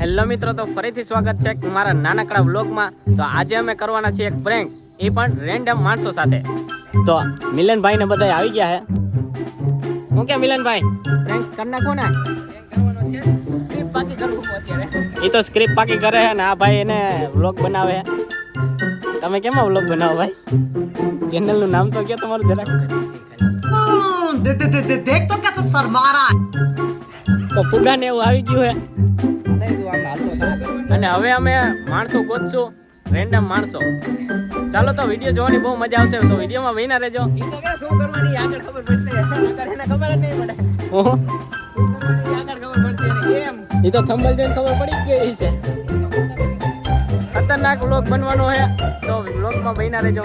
Hello મિત્રો તો ફરીથી સ્વાગત છે મારા નાનકડા વ્લોગમાં. તો આજે અમે કરવાના છીએ એક પ્રેન્ક એ પણ રેન્ડમ માણસો સાથે. તો મિલનભાઈ ને બધા આવી ગયા હે. હું કે મિલનભાઈ? પ્રેન્ક કરી નાખો ને. એ તો સ્ક્રિપ્ટ પાકી કરે છે ને આ ભાઈ એને વ્લોગ બનાવે છે તમે કેમ વ્લોગ બનાવો ભાઈ? ચેનલનું નામ તો કે તમારું જરાક. દેખ તો કેસે શરમા તો ફુગાને એવું આવી ગયું હે. અને હવે અમે માણસો ગોતશું રેન્ડમ માણસો. ચાલો તો વીડિયો જોવાની બહુ મજા આવશે. તો વિડીયોમાં વહીના રહેજો. શું કરવાની આગળ ખબર પડશે. એને ખબર જ નહીં પડે. આગળ ખબર પડશે કેમ? એ તો થંબલ જોઈને ખબર પડી ગઈ છે. ખતરનાક વ્લોગ બનવાનો હે. તો વ્લોગમાં વહીના રહેજો.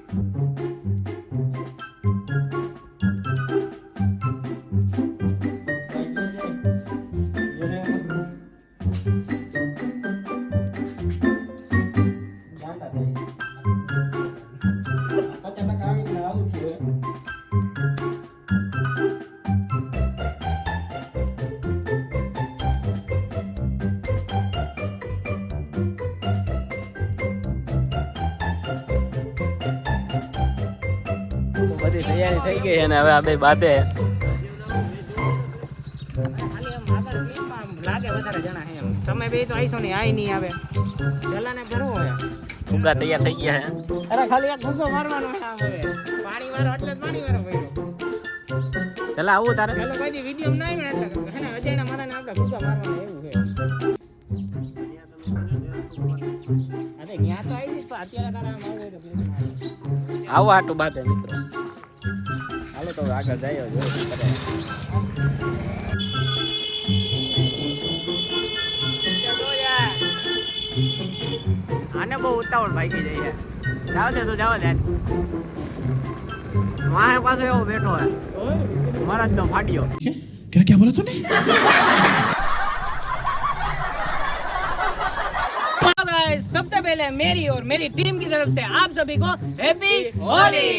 તૈયારી થઈ ગઈ છે ને હવે આ બે બાધે તમે બે તો આઈશો ને આઈ નહીં આવે ચલાને કરવો હોય ફુગા તૈયાર થઈ ગયા છે અરે ખાલી એક ગુસ્સો મારવાનો છે આમ હવે પાણી વાળો એટલે જ પાણી વાળો ભર્યો ચાલ આવું તારે ચાલો પછી વિડીયો ના આવ્યો એટલે હે ને અજયના મારાને આપણે ગુસ્સો મારવાનો એવું છે અરે ત્યાં તો આવી પણ અત્યારે તારા આમ આવું હોય તો બીજું આવો હાટું બાધે મિત્રો હાલો તો હવે આગળ જાય જોઈએ શું કરે આને બહુ ઉતાવળ ભાગી જાય છે જાવ છે તો જાવ દે મારે પાછો એવો બેઠો હે મારા જ ફાટ્યો क्या क्या बोला तूने हेलो गाइस सबसे पहले मेरी और मेरी टीम की तरफ से आप सभी को हैप्पी होली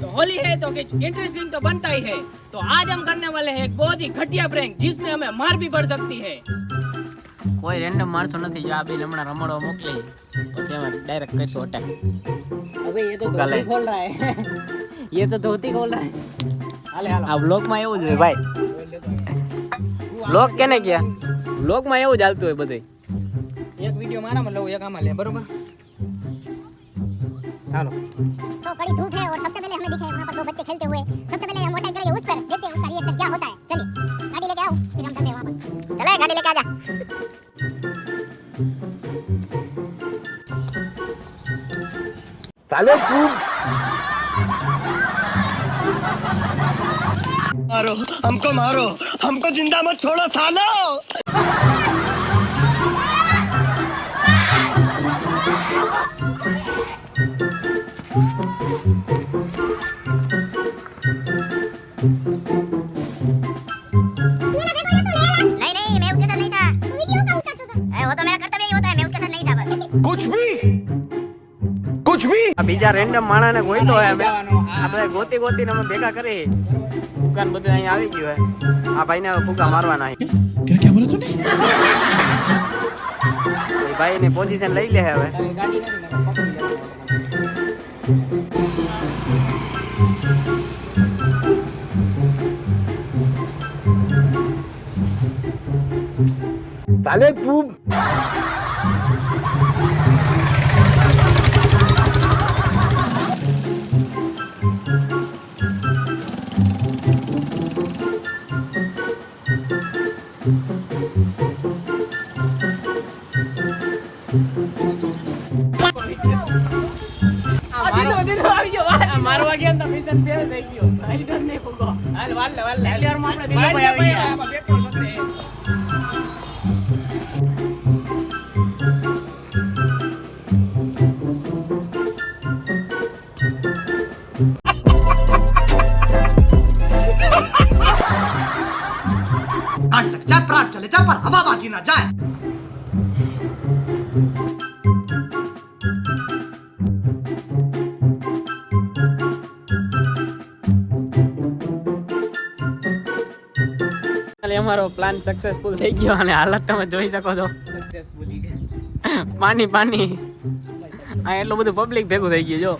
तो होली है तो कुछ इंटरेस्टिंग तो बनता ही है तो आज हम करने वाले हैं एक बहुत ही घटिया प्रैंक जिसमें हमें मार भी पड़ सकती है કોઈ રેન્ડમ માણસો નથી જો આ બે હમણાં રમડવા મોકલી પછી એમાં ડાયરેક્ટ કરશું અટેક अबे ये तो गले। धोती खोल रहा है ये तो धोती खोल रहा है हाले આ વ્લોગમાં એવું જ હોય ભાઈ વ્લોગ કેને ગયા વ્લોગમાં એવું જ હાલતું હોય બધું एक वीडियो मारा मतलब एक आमा ले बरोबर हेलो तो कड़ी धूप है और सबसे पहले हमें दिखे वहाँ पर दो बच्चे खेलते हुए। सबसे पहले हम अटैक करेंगे उस पर देखते हैं उसका रिएक्शन क्या होता है। चलिए गाड़ी लेके आओ फिर हम चलते हैं वहाँ पर। चले गाड़ी लेके आजा मारो हमको मारो हमको ज़िंदा मत छोड़ो सालो। वो तो मेरा कर्तव्य ही होता है मैं उसके साथ नहीं था बस कुछ भी कुछ भी આ બીજા રેન્ડમ માણસને ગોઈતો હોય અમે આપણે ગોતી ગોતીને અમે ભેગા કરી દુકાન બધું અહીંયા આવી ગયું હોય આ ભાઈને હવે ફૂગા મારવાના છે क्या क्या बोला तूने એ ભાઈની પોઝિશન લઈ લે હવે गाड़ी नहीं fail થઈ ગયું. I don't know ફૂગો. હાલ વાલ વાલ લે એટલી વારમાં આપણે બીજો આવી ગયા. Finally અમારો પ્લાન સક્સેસફુલ થઈ ગયો અને હાલત તમે જોઈ શકો છો સક્સેસફુલી પાણી પાણી આ એટલું બધું પબ્લિક ભેગું થઈ ગયું જો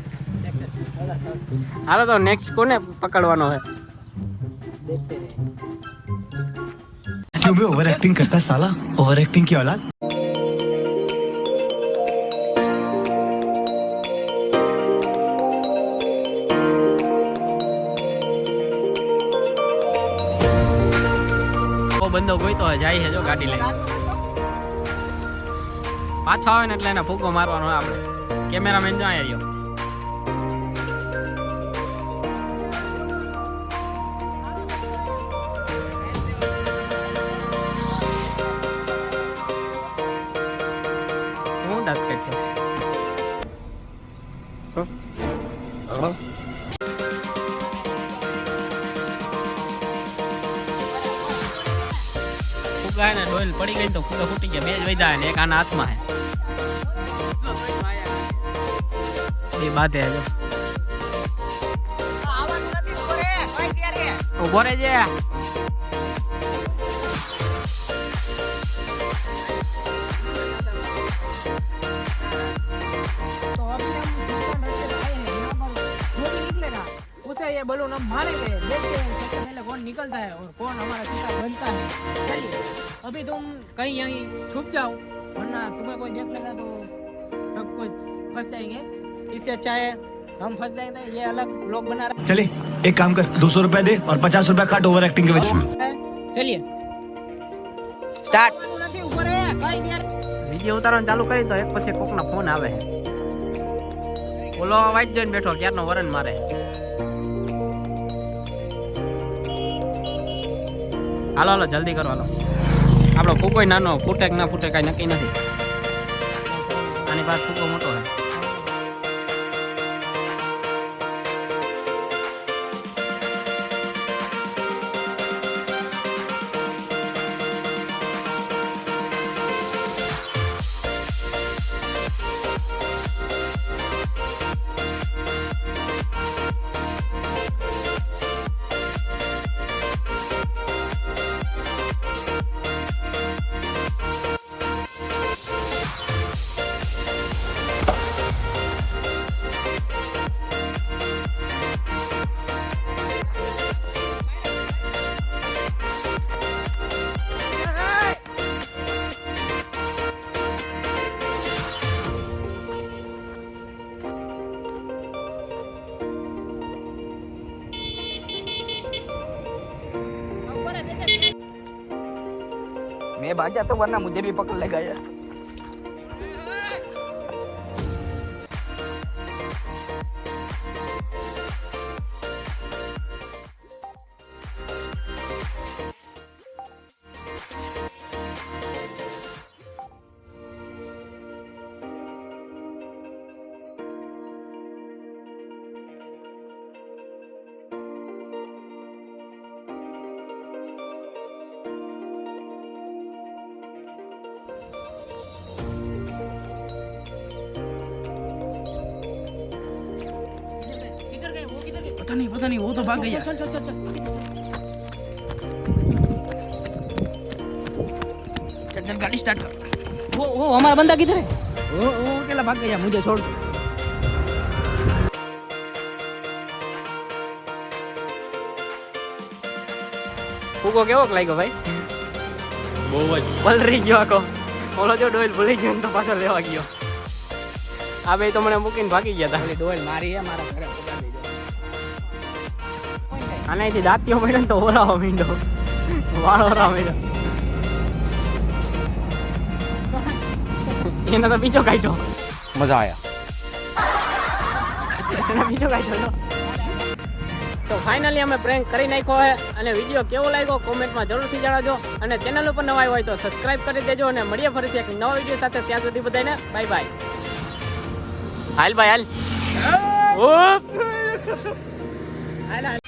હાલો તો નેક્સ્ટ કોને પકડવાનો છે क्यों भी ओवर एक्टिंग करता है साला ओवर एक्टिंग की औलाद બંધો ગોઈતો હોય જાય છે જો ગાડી લઈને. પાછો આવે ને એટલે એને ફૂગો મારવાનો હોય આપણે. કેમેરામેન જો અહીંયા રહ્યો. હું ફુગા હે? ને ડોલ પડી ગઈ તો ફૂલો ફૂટી ગયા બે જ વૈદા ને એક આના હાથમાં હે એ બાતે હે જો. નથી ઊભો રે. કઈ ત્યારે ઊભો રહેજે. उसे ये बलून हम मारेंगे देखते हैं सबसे पहले कौन निकलता है और कौन हमारा सीता बनता है चलिए अभी तुम कहीं यहीं छुप जाओ वरना तुम्हें कोई देख लेगा तो सब कुछ फंस जाएंगे इससे अच्छा है हम फंस जाएंगे ये अलग लोग बना चले एक काम कर दो सौ रुपया दे और पचास रुपया काट ओवर एक्टिंग के वजह रहे हैं चलिए स्टार्ट નથી ઉભો રે કઈ ત્યારે વિડીયો ઉતારવાનું ચાલુ કરી તો એક પછી કોકનો ફોન આવે ઓલો વાઈટ જોઈને બેઠો ક્યારનો વરણ મારે હાલો હાલો, જલ્દી કરો, હાલો. આપણો ફૂકો નાનો ફૂટે કે ના ફૂટે, કાંઈ નક્કી નથી. આની પાસે ફૂકો મોટો मैं भाग जाता हूँ वरना मुझे भी पकड़ लेगा यार पता नहीं पता नहीं वो तो भाग गया चल चल चल चल चल चल गाड़ी स्टार्ट कर वो वो हमारा बंदा किधर है वो वो अकेला भाग गया मुझे छोड़ के ફૂકો કેવો લાગ્યો ભાઈ બહુ જ પલરી ગયો આખો ઓલો જો ડોઈલ ભૂલી ગયો ને તો પાછો લેવા ગયો આ બે તો મને મૂકીને ભાગી ગયા હતા ડોલ મારી है मारा घरे पकड़ આનાથી દાંતીઓ મળ્યો તો ઓરાવો મીંડો. વાળો ઓરાવો મીંડો. એને તો બીજો કાઢ્યો. મજા આયા. એને બીજો કાઢ્યો તો ફાઇનલી અમે પ્રેન્ક કરી નાખ્યો હોય અને વીડિયો કેવો લાગ્યો કોમેન્ટમાં જરૂરથી જણાવજો. અને ચેનલ ઉપર નવા હોય તો સબસ્ક્રાઇબ કરી દેજો અને મળીએ ફરીથી એક નવા વીડિયો સાથે. ત્યાં સુધી બધાને બાય બાય હાલ ભાઈ હાલ. હાલ હાલ.